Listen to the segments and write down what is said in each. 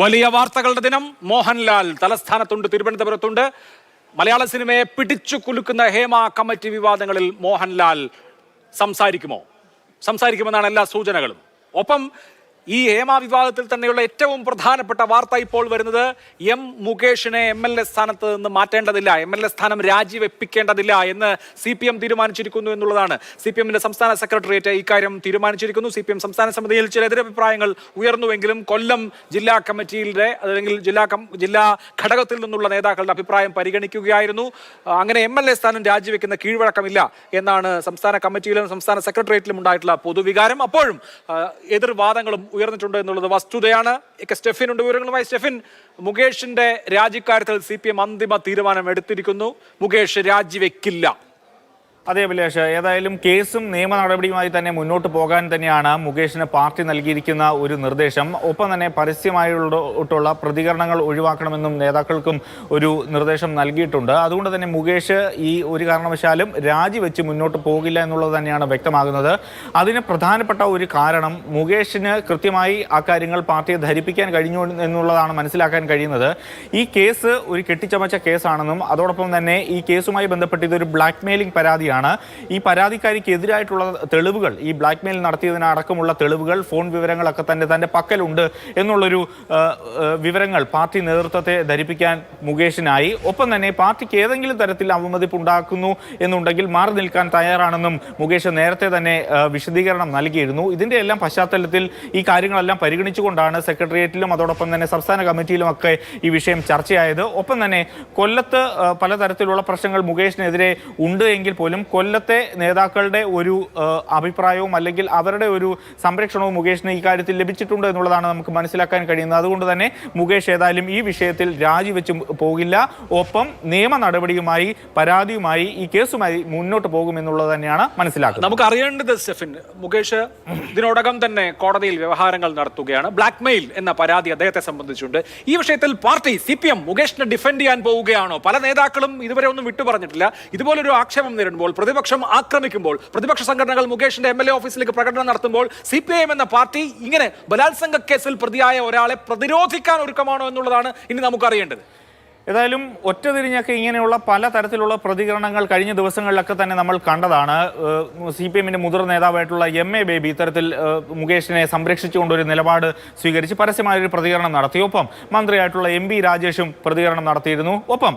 വലിയ വാർത്തകളുടെ ദിനം. മോഹൻലാൽ തലസ്ഥാനത്തുണ്ട് തിരുവനന്തപുരത്തുണ്ട്. മലയാള സിനിമയെ പിടിച്ചു കുലുക്കുന്ന ഹേമ കമ്മിറ്റി വിവാദങ്ങളിൽ മോഹൻലാൽ സംസാരിക്കുമോ? സംസാരിക്കുമെന്നാണ് എല്ലാ സൂചനകളും. ഒപ്പം ഈ ഹേമ വിവാദത്തിൽ തന്നെയുള്ള ഏറ്റവും പ്രധാനപ്പെട്ട വാർത്ത ഇപ്പോൾ വരുന്നത് എം മുകേഷിനെ എം എൽ എ സ്ഥാനത്ത് നിന്ന് മാറ്റേണ്ടതില്ല. എം എൽ എ സ്ഥാനം രാജിവെപ്പിക്കേണ്ടതില്ല എന്ന് സി പി എം തീരുമാനിച്ചിരിക്കുന്നു എന്നുള്ളതാണ്. സി പി എമ്മിന്റെ സംസ്ഥാന സെക്രട്ടേറിയറ്റ് ഇക്കാര്യം തീരുമാനിച്ചിരിക്കുന്നു. സി പി എം സംസ്ഥാന സമിതിയിൽ ചില എതിരഭിപ്രായങ്ങൾ ഉയർന്നുവെങ്കിലും കൊല്ലം ജില്ലാ കമ്മിറ്റിയിലെ അല്ലെങ്കിൽ ജില്ലാ ജില്ലാ ഘടകത്തിൽ നിന്നുള്ള നേതാക്കളുടെ അഭിപ്രായം പരിഗണിക്കുകയായിരുന്നു. അങ്ങനെ എം എൽ എ സ്ഥാനം രാജിവെക്കുന്ന കീഴ്വഴക്കമില്ല എന്നാണ് സംസ്ഥാന കമ്മിറ്റിയിലും സംസ്ഥാന സെക്രട്ടേറിയറ്റിലും ഉണ്ടായിട്ടുള്ള പൊതുവികാരം. അപ്പോഴും എതിർവാദങ്ങളും ഉയർന്നിട്ടുണ്ട് എന്നുള്ളത് വസ്തുതയാണ്. സ്റ്റെഫിൻ ഉണ്ട് വിവരങ്ങളുമായി. സ്റ്റെഫിൻ മുകേഷിന്റെ രാജിക്കാര്യത്തിൽ സി പി എം അന്തിമ തീരുമാനം എടുത്തിരിക്കുന്നു. മുകേഷ് രാജിവെക്കില്ല. അതെ അഭിലാഷ് ഏതായാലും കേസും നിയമ നടപടിയുമായി തന്നെ മുന്നോട്ട് പോകാൻ തന്നെയാണ് മുകേഷിന് പാർട്ടി നൽകിയിരിക്കുന്ന ഒരു നിർദ്ദേശം. ഒപ്പം തന്നെ പരസ്യമായിട്ടുള്ള പ്രതികരണങ്ങൾ ഒഴിവാക്കണമെന്നും നേതാക്കൾക്കും ഒരു നിർദ്ദേശം നൽകിയിട്ടുണ്ട്. അതുകൊണ്ട് തന്നെ മുകേഷ് ഈ ഒരു കാരണവശാലും രാജിവെച്ച് മുന്നോട്ട് പോകില്ല എന്നുള്ളത് തന്നെയാണ് വ്യക്തമാകുന്നത്. അതിന് പ്രധാനപ്പെട്ട ഒരു കാരണം മുകേഷിന് കൃത്യമായി ആ കാര്യങ്ങൾ പാർട്ടിയെ ധരിപ്പിക്കാൻ കഴിഞ്ഞു എന്നുള്ളതാണ് മനസ്സിലാക്കാൻ കഴിയുന്നത്. ഈ കേസ് ഒരു കെട്ടിച്ചമച്ച കേസാണെന്നും അതോടൊപ്പം തന്നെ ഈ കേസുമായി ബന്ധപ്പെട്ട് ഇതൊരു ബ്ലാക്ക്മെയിലിംഗ് പരാതിയാണ്. ഈ പരാതിക്കാരിക്കെതിരായിട്ടുള്ള തെളിവുകൾ ഈ ബ്ലാക്ക് മെയിൽ നടത്തിയതിനടക്കമുള്ള തെളിവുകൾ ഫോൺ വിവരങ്ങളൊക്കെ തന്നെ തന്റെ പക്കലുണ്ട് എന്നുള്ളൊരു വിവരങ്ങൾ പാർട്ടി നേതൃത്വത്തെ ധരിപ്പിക്കാൻ മുകേഷിനായി. ഒപ്പം തന്നെ പാർട്ടിക്ക് ഏതെങ്കിലും തരത്തിൽ അവമതിപ്പ് ഉണ്ടാക്കുന്നു എന്നുണ്ടെങ്കിൽ മാറി നിൽക്കാൻ തയ്യാറാണെന്നും മുകേഷ് നേരത്തെ തന്നെ വിശദീകരണം നൽകിയിരുന്നു. ഇതിന്റെ എല്ലാം പശ്ചാത്തലത്തിൽ ഈ കാര്യങ്ങളെല്ലാം പരിഗണിച്ചുകൊണ്ടാണ് സെക്രട്ടേറിയറ്റിലും അതോടൊപ്പം തന്നെ സംസ്ഥാന കമ്മിറ്റിയിലും ഒക്കെ ഈ വിഷയം ചർച്ചയായത്. ഒപ്പം തന്നെ കൊല്ലത്ത് പലതരത്തിലുള്ള പ്രശ്നങ്ങൾ മുകേഷിനെതിരെ ഉണ്ട് എങ്കിൽ പോലും കൊല്ലത്തെ നേതാക്കളുടെ ഒരു അഭിപ്രായവും അല്ലെങ്കിൽ അവരുടെ ഒരു സംരക്ഷണവും മുകേഷിന് ഈ കാര്യത്തിൽ ലഭിച്ചിട്ടുണ്ട് എന്നുള്ളതാണ് നമുക്ക് മനസ്സിലാക്കാൻ കഴിയുന്നത്. അതുകൊണ്ട് തന്നെ മുകേഷ് ഏതായാലും ഈ വിഷയത്തിൽ രാജിവെച്ച് പോകില്ല. ഒപ്പം നിയമ നടപടിയുമായി പരാതിയുമായി ഈ കേസുമായി മുന്നോട്ട് പോകുമെന്നുള്ളത് തന്നെയാണ് മനസ്സിലാക്കുന്നത്. നമുക്ക് അറിയേണ്ടത് സ്റ്റെഫിൻ മുകേഷ് ഇതിനോടകം തന്നെ കോടതിയിൽ വ്യവഹാരങ്ങൾ നടത്തുകയാണ്. ബ്ലാക്ക് മെയിൽ എന്ന പരാതി അദ്ദേഹത്തെ സംബന്ധിച്ചുണ്ട്. ഈ വിഷയത്തിൽ പാർട്ടി സി പി എം മുകേഷിനെ ഡിഫെൻഡ് ചെയ്യാൻ പോവുകയാണോ? പല നേതാക്കളും ഇതുവരെ ഒന്നും വിട്ടു പറഞ്ഞിട്ടില്ല ഇതുപോലൊരു ആക്ഷേപം നേരിടുമ്പോൾ പ്രതിപക്ഷം ആക്രമിക്കുമ്പോൾ പ്രതിപക്ഷ സംഘടനകൾ മുകേഷിന്റെ എം എൽ എ ഓഫീസിലേക്ക് പ്രകടനം നടത്തുമ്പോൾ സി പി ഐ എം എന്ന പാർട്ടി ഇങ്ങനെ ബലാത്സംഗ കേസിൽ പ്രതിയായ ഒരാളെ പ്രതിരോധിക്കാൻ ഒരുക്കമാണോ എന്നുള്ളതാണ് ഇനി നമുക്ക് അറിയേണ്ടത് ഏതായാലും ഒറ്റതിരിഞ്ഞൊക്കെ ഇങ്ങനെയുള്ള പല തരത്തിലുള്ള പ്രതികരണങ്ങൾ കഴിഞ്ഞ ദിവസങ്ങളിലൊക്കെ തന്നെ നമ്മൾ കണ്ടതാണ്. സി പി എമ്മിന്റെ മുതിർന്ന നേതാവായിട്ടുള്ള എം എ ബേബി ഇത്തരത്തിൽ മുകേഷിനെ സംരക്ഷിച്ചുകൊണ്ടൊരു നിലപാട് സ്വീകരിച്ച് പരസ്യമായൊരു പ്രതികരണം നടത്തി. ഒപ്പം മന്ത്രിയായിട്ടുള്ള എം രാജേഷും പ്രതികരണം നടത്തിയിരുന്നു. ഒപ്പം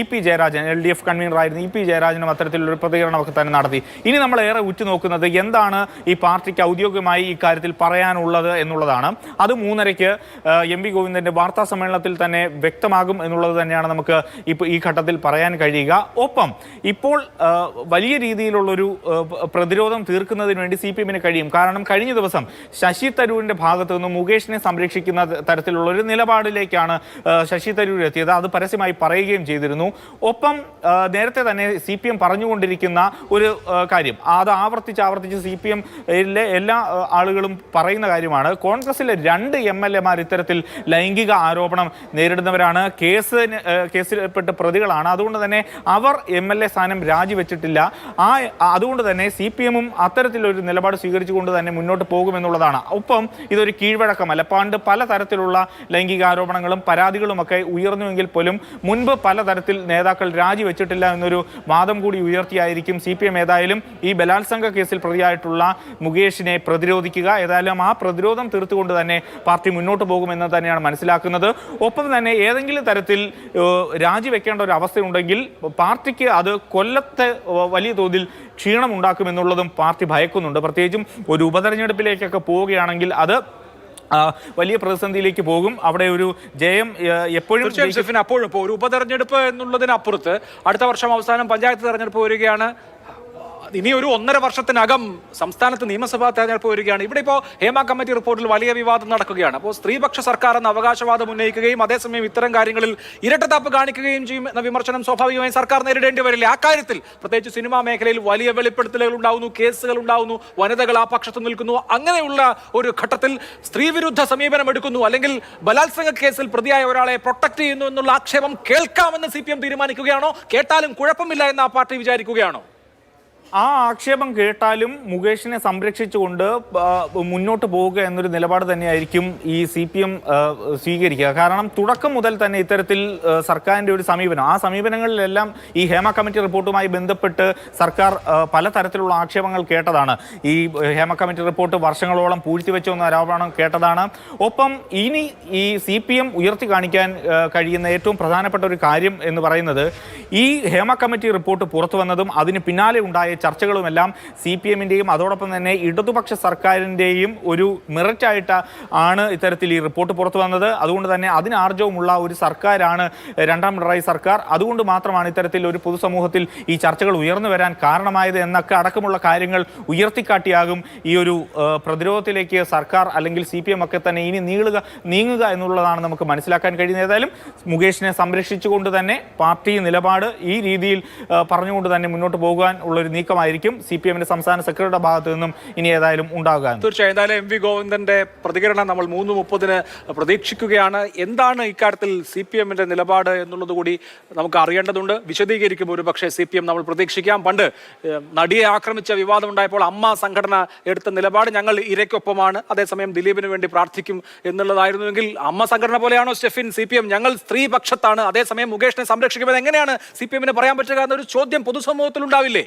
E P Jayarajan L D F കൺവീനറായിരുന്ന E P ജയരാജനും അത്തരത്തിലൊരു പ്രതികരണമൊക്കെ തന്നെ നടത്തി. ഇനി നമ്മൾ ഏറെ ഉറ്റുനോക്കുന്നത് എന്താണ് ഈ പാർട്ടിക്ക് ഔദ്യോഗികമായി ഇക്കാര്യത്തിൽ കാര്യത്തിൽ പറയാനുള്ളത് എന്നുള്ളതാണ്. അത് മൂന്നരയ്ക്ക് എം വി ഗോവിന്ദന്റെ വാർത്താ സമ്മേളനത്തിൽ തന്നെ വ്യക്തമാകും എന്നുള്ളത് തന്നെയാണ് നമുക്ക് ഇപ്പോൾ ഈ ഘട്ടത്തിൽ പറയാൻ കഴിയുക. ഒപ്പം ഇപ്പോൾ വലിയ രീതിയിലുള്ളൊരു പ്രതിരോധം തീർക്കുന്നതിന് വേണ്ടി സി പി എമ്മിന് കഴിയും. കാരണം കഴിഞ്ഞ ദിവസം ശശി തരൂരിന്റെ ഭാഗത്തു നിന്ന് മുകേഷിനെ സംരക്ഷിക്കുന്ന തരത്തിലുള്ള ഒരു നിലപാടിലേക്കാണ് ശശി തരൂർ എത്തിയത്. അത് പരസ്യമായി പറയുകയും ചെയ്തിരുന്നു. ഒപ്പം നേരത്തെ തന്നെ സി പി എം പറഞ്ഞുകൊണ്ടിരിക്കുന്ന ഒരു കാര്യം. അത് ആവർത്തിച്ച് ആവർത്തിച്ച് സി പി എമ്മിലെ എല്ലാ ആളുകളും പറയുന്ന കാര്യമാണ്. കോൺഗ്രസിലെ രണ്ട് എം എൽ എമാർ ഇത്തരത്തിൽ ലൈംഗിക ആരോപണം നേരിടുന്നവരാണ്. കേസ് കേസിൽപ്പെട്ട പ്രതികളാണ്. അതുകൊണ്ട് തന്നെ അവർ എം എൽ എ സ്ഥാനം രാജിവെച്ചിട്ടില്ല. ആ അതുകൊണ്ട് തന്നെ സി പി എമ്മും അത്തരത്തിലൊരു നിലപാട് സ്വീകരിച്ചുകൊണ്ട് തന്നെ മുന്നോട്ട് പോകുമെന്നുള്ളതാണ്. ഒപ്പം ഇതൊരു കീഴ്വഴക്കമല്ല. പണ്ട് പലതരത്തിലുള്ള ലൈംഗിക ആരോപണങ്ങളും പരാതികളുമൊക്കെ ഉയർന്നുവെങ്കിൽ പോലും മുൻപ് പലതരത്തിൽ നേതാക്കൾ രാജിവെച്ചിട്ടില്ല എന്നൊരു വാദം കൂടി ഉയർത്തിയായിരിക്കും സി പി എം. ഏതായാലും ഈ ബലാത്സംഗ കേസിൽ പ്രതിയായിട്ടുള്ള മുകേഷിനെ പ്രതിരോധിക്കുക. ഏതായാലും ആ പ്രതിരോധം തീർത്തുകൊണ്ട് തന്നെ പാർട്ടി മുന്നോട്ട് പോകുമെന്ന് തന്നെയാണ് മനസ്സിലാക്കുന്നത്. ഒപ്പം തന്നെ ഏതെങ്കിലും തരത്തിൽ രാജിവെക്കേണ്ട ഒരു അവസ്ഥയുണ്ടെങ്കിൽ പാർട്ടിക്ക് അത് കൊല്ലത്തെ വലിയ തോതിൽ ക്ഷീണം ഉണ്ടാക്കുമെന്നുള്ളതും പാർട്ടി ഭയക്കുന്നുണ്ട്. പ്രത്യേകിച്ചും ഒരു ഉപതെരഞ്ഞെടുപ്പിലേക്കൊക്കെ പോവുകയാണെങ്കിൽ അത് വലിയ പ്രതിസന്ധിയിലേക്ക് പോകും. അവിടെ ഒരു ജയം എപ്പോഴും അപ്പോഴും ഇപ്പോൾ ഒരു ഉപതെരഞ്ഞെടുപ്പ് എന്നുള്ളതിനപ്പുറത്ത് അടുത്ത വർഷം അവസാനം പഞ്ചായത്ത് തെരഞ്ഞെടുപ്പ് വരികയാണ്. ഇനി ഒരു ഒന്നര വർഷത്തിനകം സംസ്ഥാനത്ത് നിയമസഭാ തെരഞ്ഞെടുപ്പ് വരികയാണ്. ഇവിടെ ഇപ്പോൾ ഹേമ കമ്മിറ്റി റിപ്പോർട്ടിൽ വലിയ വിവാദം നടക്കുകയാണ്. അപ്പോൾ സ്ത്രീപക്ഷ സർക്കാർ എന്ന അവകാശവാദം ഉന്നയിക്കുകയും അതേസമയം ഇത്തരം കാര്യങ്ങളിൽ ഇരട്ടത്താപ്പ് കാണിക്കുകയും ചെയ്യും എന്ന വിമർശനം സ്വാഭാവികമായും സർക്കാർ നേരിടേണ്ടി വരില്ല. ആ കാര്യത്തിൽ പ്രത്യേകിച്ച് സിനിമാ മേഖലയിൽ വലിയ വെളിപ്പെടുത്തലുകൾ ഉണ്ടാവുന്നു കേസുകൾ ഉണ്ടാവുന്നു വനിതകൾ ആ പക്ഷത്ത് നിൽക്കുന്നു. അങ്ങനെയുള്ള ഒരു ഘട്ടത്തിൽ സ്ത്രീവിരുദ്ധ സമീപനം എടുക്കുന്നു. അല്ലെങ്കിൽ ബലാത്സംഗ കേസിൽ പ്രതിയായ ഒരാളെ പ്രൊട്ടക്ട് ചെയ്യുന്നു എന്നുള്ള ആക്ഷേപം കേൾക്കാമെന്ന് സി തീരുമാനിക്കുകയാണോ? കേട്ടാലും കുഴപ്പമില്ല എന്ന് ആ പാർട്ടി വിചാരിക്കുകയാണോ? ആ ആക്ഷേപം കേട്ടാലും മുകേഷിനെ സംരക്ഷിച്ചുകൊണ്ട് മുന്നോട്ട് പോവുക എന്നൊരു നിലപാട് തന്നെയായിരിക്കും ഈ സി പി എം സ്വീകരിക്കുക. കാരണം തുടക്കം മുതൽ തന്നെ ഇത്തരത്തിൽ സർക്കാരിന്റെ ഒരു സമീപനം. ആ സമീപനങ്ങളിലെല്ലാം ഈ ഹേമ കമ്മിറ്റി റിപ്പോർട്ടുമായി ബന്ധപ്പെട്ട് സർക്കാർ പലതരത്തിലുള്ള ആക്ഷേപങ്ങൾ കേട്ടതാണ്. ഈ ഹേമ കമ്മിറ്റി റിപ്പോർട്ട് വർഷങ്ങളോളം പൂഴ്ത്തിവെച്ചു എന്ന ആരോപണം കേട്ടതാണ്. ഒപ്പം ഇനി ഈ സി പി എം ഉയർത്തി കാണിക്കാൻ കഴിയുന്ന ഏറ്റവും പ്രധാനപ്പെട്ട ഒരു കാര്യം എന്ന് പറയുന്നത് ഈ ഹേമ കമ്മിറ്റി റിപ്പോർട്ട് പുറത്തു വന്നതും അതിന് പിന്നാലെ ഉണ്ടായ ചർച്ചകളുമെല്ലാം സി പി എമ്മിന്റെയും അതോടൊപ്പം തന്നെ ഇടതുപക്ഷ സർക്കാരിന്റെയും ഒരു മെറിറ്റായിട്ട് ആണ് ഇത്തരത്തിൽ ഈ റിപ്പോർട്ട് പുറത്തു വന്നത്. അതുകൊണ്ട് തന്നെ അതിനാർജവുമുള്ള ഒരു സർക്കാരാണ് രണ്ടാം പിണറായി സർക്കാർ. അതുകൊണ്ട് മാത്രമാണ് ഇത്തരത്തിൽ ഒരു പൊതുസമൂഹത്തിൽ ഈ ചർച്ചകൾ ഉയർന്നു വരാൻ കാരണമായത് എന്നൊക്കെ അടക്കമുള്ള കാര്യങ്ങൾ ഉയർത്തിക്കാട്ടിയാകും ഈ ഒരു പ്രതിരോധത്തിലേക്ക് സർക്കാർ അല്ലെങ്കിൽ സി പി എം ഒക്കെ തന്നെ ഇനി നീളുക നീങ്ങുക എന്നുള്ളതാണ് നമുക്ക് മനസ്സിലാക്കാൻ കഴിയുന്നത്. ഏതായാലും മുകേഷിനെ സംരക്ഷിച്ചുകൊണ്ട് തന്നെ പാർട്ടി നിലപാട് ഈ രീതിയിൽ പറഞ്ഞുകൊണ്ട് തന്നെ മുന്നോട്ട് പോകാൻ ഉള്ളൊരു നീക്കമായിരിക്കും. സി പി എമ്മിന്റെ സംസ്ഥാന സെക്രട്ടറിയുടെ ഭാഗത്തു നിന്നും ഇനി ഏതായാലും ഉണ്ടാകുക. തീർച്ചയായും. എന്തായാലും എം വി ഗോവിന്ദന്റെ പ്രതികരണം നമ്മൾ മൂന്ന് മുപ്പതിന് പ്രതീക്ഷിക്കുകയാണ്. എന്താണ് ഇക്കാര്യത്തിൽ സി പി എമ്മിന്റെ നിലപാട് എന്നുള്ളത് കൂടി നമുക്ക് അറിയേണ്ടതുണ്ട്. വിശദീകരിക്കും ഒരു പക്ഷേ സി പി എം നമ്മൾ പ്രതീക്ഷിക്കാം. പണ്ട് നടിയെ ആക്രമിച്ച വിവാദം ഉണ്ടായപ്പോൾ അമ്മ സംഘടന എടുത്ത നിലപാട് ഞങ്ങൾ ഇരയ്ക്കൊപ്പമാണ്. അതേസമയം ദിലീപിന് വേണ്ടി പ്രാർത്ഥിക്കും എന്നുള്ളതായിരുന്നുവെങ്കിൽ അമ്മ സംഘടന പോലെയാണോ സ്റ്റെഫിൻ? സി പി എം ഞങ്ങൾ സ്ത്രീപക്ഷത്താണ്. അതേസമയം മുകേഷിനെ സംരക്ഷിക്കുമെന്ന് എങ്ങനെയാണ് സി പി എമ്മിന് പറയാൻ പറ്റുക എന്നൊരു ചോദ്യം പൊതുസമൂഹത്തിൽ ഉണ്ടാവില്ലേ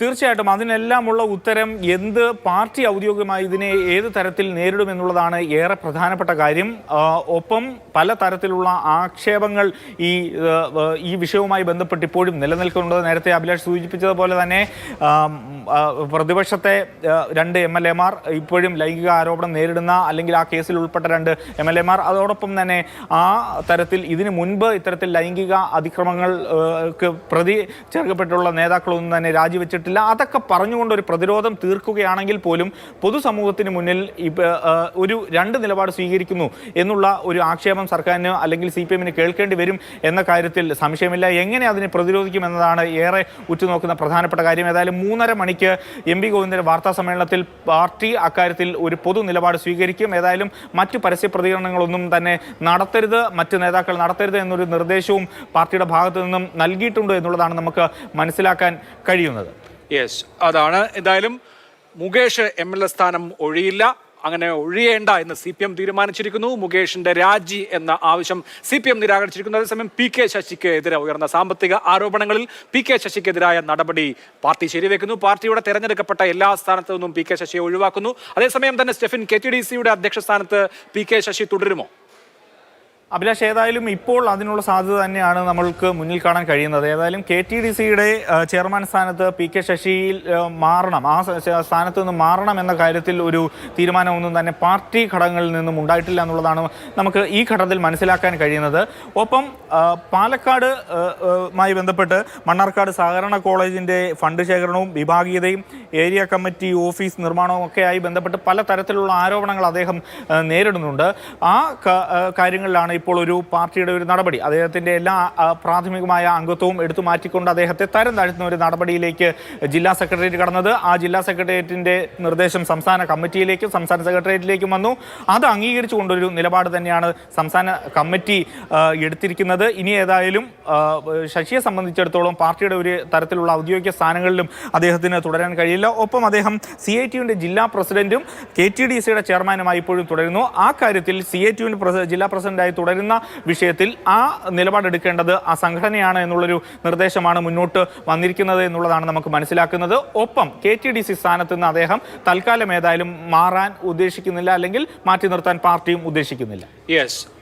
തീർച്ചയായിട്ടും അതിനെല്ലാമുള്ള ഉത്തരം എന്ത് പാർട്ടി ഔദ്യോഗികമായി ഇതിനെ ഏത് തരത്തിൽ നേരിടുമെന്നുള്ളതാണ് ഏറെ പ്രധാനപ്പെട്ട കാര്യം. ഒപ്പം പല തരത്തിലുള്ള ആക്ഷേപങ്ങൾ ഈ ഈ വിഷയവുമായി ബന്ധപ്പെട്ട് ഇപ്പോഴും നിലനിൽക്കുന്നുണ്ട്. നേരത്തെ അഭിലാഷ് സൂചിപ്പിച്ചതുപോലെ തന്നെ പ്രതിപക്ഷത്തെ രണ്ട് എം എൽ എമാർ ഇപ്പോഴും ലൈംഗിക ആരോപണം നേരിടുന്ന അല്ലെങ്കിൽ ആ കേസിൽ ഉൾപ്പെട്ട രണ്ട് എം എൽ എമാർ അതോടൊപ്പം തന്നെ ആ തരത്തിൽ ഇതിനു മുൻപ് ഇത്തരത്തിൽ ലൈംഗിക അതിക്രമങ്ങൾക്ക് പ്രതി ചേർക്കപ്പെട്ടുള്ള നേതാക്കളൊന്നും തന്നെ രാജിവെച്ചിട്ടില്ല അതൊക്കെ പറഞ്ഞുകൊണ്ട് ഒരു പ്രതിരോധം തീർക്കുകയാണെങ്കിൽ പോലും പൊതുസമൂഹത്തിന് മുന്നിൽ ഒരു രണ്ട് നിലപാട് സ്വീകരിക്കുന്നു എന്നുള്ള ഒരു ആക്ഷേപം സർക്കാരിന് അല്ലെങ്കിൽ സി പി കേൾക്കേണ്ടി വരും എന്ന കാര്യത്തിൽ സംശയമില്ല. എങ്ങനെ അതിനെ പ്രതിരോധിക്കും എന്നതാണ് ഏറെ ഉറ്റുനോക്കുന്ന പ്രധാനപ്പെട്ട കാര്യം. ഏതായാലും മൂന്നര മണിക്ക് എം പി ഗോവിന്ദന്റെ വാർത്താ സമ്മേളനത്തിൽ പാർട്ടി അക്കാര്യത്തിൽ ഒരു പൊതു നിലപാട് സ്വീകരിക്കും. ഏതായാലും മറ്റു പരസ്യ പ്രതികരണങ്ങളൊന്നും തന്നെ നടത്തരുത് മറ്റ് നേതാക്കൾ നടത്തരുത് എന്നൊരു നിർദ്ദേശവും പാർട്ടിയുടെ ഭാഗത്തു നിന്നും നൽകിയിട്ടുണ്ട് എന്നുള്ളതാണ് നമുക്ക് മനസ്സിലാക്കാൻ കഴിയുന്നത്. യെസ് അതാണ്. എന്തായാലും മുകേഷ് എം എൽ എ സ്ഥാനം ഒഴിയില്ല. അങ്ങനെ ഒഴിയേണ്ട എന്ന് സി പി എം തീരുമാനിച്ചിരിക്കുന്നു. മുകേഷിന്റെ രാജി എന്ന ആവശ്യം സി പി എം നിരാകരിച്ചിരിക്കുന്നു. അതേസമയം പി കെ ശശിക്ക് എതിരെ ഉയർന്ന സാമ്പത്തിക ആരോപണങ്ങളിൽ പി കെ ശശിക്കെതിരായ നടപടി പാർട്ടി ശരിവെക്കുന്നു. പാർട്ടിയുടെ തെരഞ്ഞെടുക്കപ്പെട്ട എല്ലാ സ്ഥാനത്തു നിന്നും പി കെ ശശിയെ ഒഴിവാക്കുന്നു. അതേസമയം തന്നെ സ്റ്റെഫിൻ കെ ടി ഡി സിയുടെ അധ്യക്ഷ സ്ഥാനത്ത് പി കെ ശശി തുടരുമോ? അഭിലാഷ് ഏതായാലും ഇപ്പോൾ അതിനുള്ള സാധ്യത തന്നെയാണ് നമ്മൾക്ക് മുന്നിൽ കാണാൻ കഴിയുന്നത്. ഏതായാലും കെ ടി ഡി സിയുടെ ചെയർമാൻ സ്ഥാനത്ത് പി കെ ശശിയിൽ മാറണം. ആ സ്ഥാനത്ത് നിന്ന് മാറണം എന്ന കാര്യത്തിൽ ഒരു തീരുമാനമൊന്നും തന്നെ പാർട്ടി ഘടകങ്ങളിൽ നിന്നും ഉണ്ടായിട്ടില്ല എന്നുള്ളതാണ് നമുക്ക് ഈ ഘട്ടത്തിൽ മനസ്സിലാക്കാൻ കഴിയുന്നത്. ഒപ്പം പാലക്കാട് മായി ബന്ധപ്പെട്ട് മണ്ണാർക്കാട് സഹകരണ കോളേജിന്റെ ഫണ്ട് ശേഖരണവും വിഭാഗീയതയും ഏരിയ കമ്മിറ്റി ഓഫീസ് നിർമ്മാണവും ഒക്കെയായി ബന്ധപ്പെട്ട് പല തരത്തിലുള്ള ആരോപണങ്ങൾ അദ്ദേഹം നേരിടുന്നുണ്ട്. ആ, കാര്യങ്ങളിലാണ് ഇപ്പോൾ ഒരു പാർട്ടിയുടെ ഒരു നടപടി. അദ്ദേഹത്തിന്റെ എല്ലാ പ്രാഥമികമായ അംഗത്വവും എടുത്തു മാറ്റിക്കൊണ്ട് അദ്ദേഹത്തെ തരം താഴ്ത്തുന്ന ഒരു നടപടിയിലേക്ക് ജില്ലാ സെക്രട്ടേറിയറ്റ് കടന്നത്. ആ ജില്ലാ സെക്രട്ടേറിയറ്റിന്റെ നിർദ്ദേശം സംസ്ഥാന കമ്മിറ്റിയിലേക്കും സംസ്ഥാന സെക്രട്ടേറിയറ്റിലേക്കും വന്നു. അത് അംഗീകരിച്ചുകൊണ്ടൊരു നിലപാട് തന്നെയാണ് സംസ്ഥാന കമ്മിറ്റി എടുത്തിരിക്കുന്നത്. ഇനി ഏതായാലും ശശിയെ സംബന്ധിച്ചിടത്തോളം പാർട്ടിയുടെ ഒരു തരത്തിലുള്ള ഔദ്യോഗിക സ്ഥാനങ്ങളിലും അദ്ദേഹത്തിന് തുടരാൻ കഴിയില്ല. ഒപ്പം അദ്ദേഹം സി ഐ ടിയുടെ ജില്ലാ പ്രസിഡന്റും കെ ടി ഡി സിയുടെ ചെയർമാനുമായി ഇപ്പോഴും തുടരുന്നു. ആ കാര്യത്തിൽ സി ഐ ടിയുടെ ജില്ലാ പ്രസിഡന്റായി തുടരുന്ന വിഷയത്തിൽ ആ നിലപാടെടുക്കേണ്ടത് ആ സംഘടനയാണ് എന്നുള്ളൊരു നിർദ്ദേശമാണ് മുന്നോട്ട് വന്നിരിക്കുന്നത് എന്നുള്ളതാണ് നമുക്ക് മനസ്സിലാക്കുന്നത്. ഒപ്പം കെ ടി ഡി സി സ്ഥാനത്ത് നിന്ന് അദ്ദേഹം തൽക്കാലം ഏതായാലും മാറാൻ ഉദ്ദേശിക്കുന്നില്ല അല്ലെങ്കിൽ മാറ്റി നിർത്താൻ പാർട്ടിയും ഉദ്ദേശിക്കുന്നില്ല. യെസ്